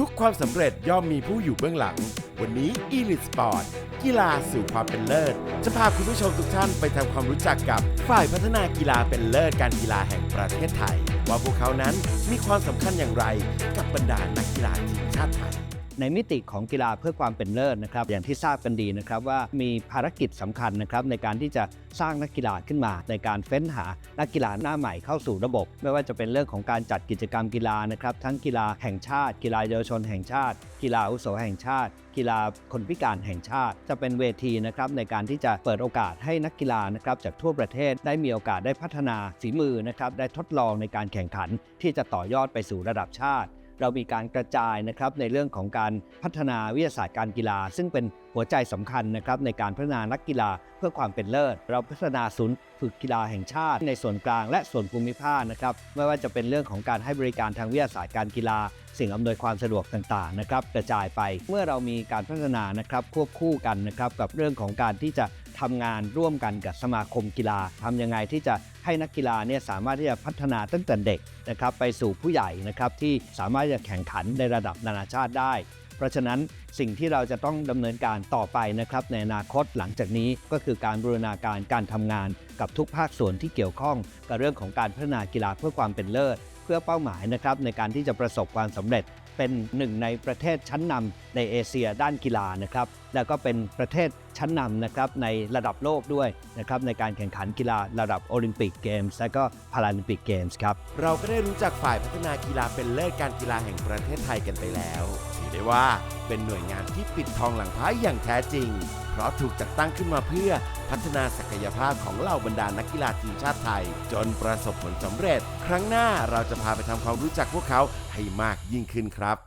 ทุกความสำเร็จย่อมมีผู้อยู่เบื้องหลัง วันนี้ Elite Sport กีฬาสู่ความเป็นเลิศ จะพาคุณผู้ชมทุกท่านไปทำความรู้จักกับฝ่ายพัฒนากีฬาเป็นเลิศการกีฬาแห่งประเทศไทย ว่าพวกเขานั้นมีความสำคัญอย่างไรกับบรรดานักกีฬาทีมชาติไทย ในมิติของกีฬาเพื่อความเป็นเลิศนะครับ อย่างที่ทราบกันดีนะครับว่ามีภารกิจสำคัญนะครับในการที่จะสร้างนักกีฬาขึ้นมา ในการเฟ้นหานักกีฬาหน้าใหม่เข้าสู่ระบบ ไม่ว่าจะเป็นเรื่องของการจัดกิจกรรมกีฬานะครับทั้งกีฬาแห่งชาติ กีฬาเยาวชนแห่งชาติ กีฬาอุโสแห่งชาติ กีฬาคนพิการแห่งชาติ จะเป็นเวทีนะครับในการที่จะเปิดโอกาสให้นักกีฬานะครับจากทั่วประเทศได้มีโอกาสได้พัฒนาฝีมือนะครับได้ทดลองในการแข่งขันที่จะต่อยอดไปสู่ระดับชาติ เรามีการกระจายนะครับในเรื่องของการพัฒนาวิทยาศาสตร์การกีฬา ซึ่งเป็นหัวใจสำคัญนะครับในการพัฒนานักกีฬาเพื่อความเป็นเลิศ เราพัฒนาศูนย์ฝึกกีฬาแห่งชาติ ในส่วนกลางและส่วนภูมิภาคนะครับไม่ว่าจะเป็นเรื่องของการให้บริการทางวิทยาศาสตร์การกีฬา สิ่งอำนวยความสะดวกต่างๆนะครับกระจายไปเมื่อเรามีการพัฒนานะครับควบคู่กันนะครับกับเรื่องของการที่จะ ทำงานร่วมกันกับสมาคมกีฬาทำยังไงที่จะให้นักกีฬาเนี่ยสามารถที่จะพัฒนาตั้งแต่เด็กนะครับไปสู่ผู้ใหญ่นะครับที่สามารถจะแข่งขันในระดับนานาชาติได้ เพราะฉะนั้นสิ่งที่เราจะต้องดำเนินการต่อไปนะครับในอนาคตหลังจากนี้ก็คือการบูรณาการการทำงานกับทุกภาคส่วนที่เกี่ยวข้องกับเรื่องของการพัฒนากีฬาเพื่อความเป็นเลิศ เพื่อเป้าหมายนะครับในการที่จะประสบความสำเร็จเป็นหนึ่งในประเทศชั้นนำในเอเชียด้านกีฬานะครับแล้วก็เป็นประเทศชั้นนำนะครับในระดับโลกด้วยนะครับในการแข่งขันกีฬาระดับโอลิมปิกเกมส์และก็พาราลิมปิกเกมส์ครับเราก็ได้รู้จักฝ่ายพัฒนากีฬาเป็นเลิศการกีฬาแห่งประเทศไทยกันไปแล้วถือได้ว่าเป็นหน่วยงานที่ปิดทองหลังพระอย่างแท้จริง เพราะถูกจัดตั้งขึ้นมาเพื่อพัฒนาศักยภาพของเหล่าบรรดานักกีฬาทีมชาติไทย จนประสบผลสำเร็จ ครั้งหน้าเราจะพาไปทำความรู้จักพวกเขาให้มากยิ่งขึ้นครับ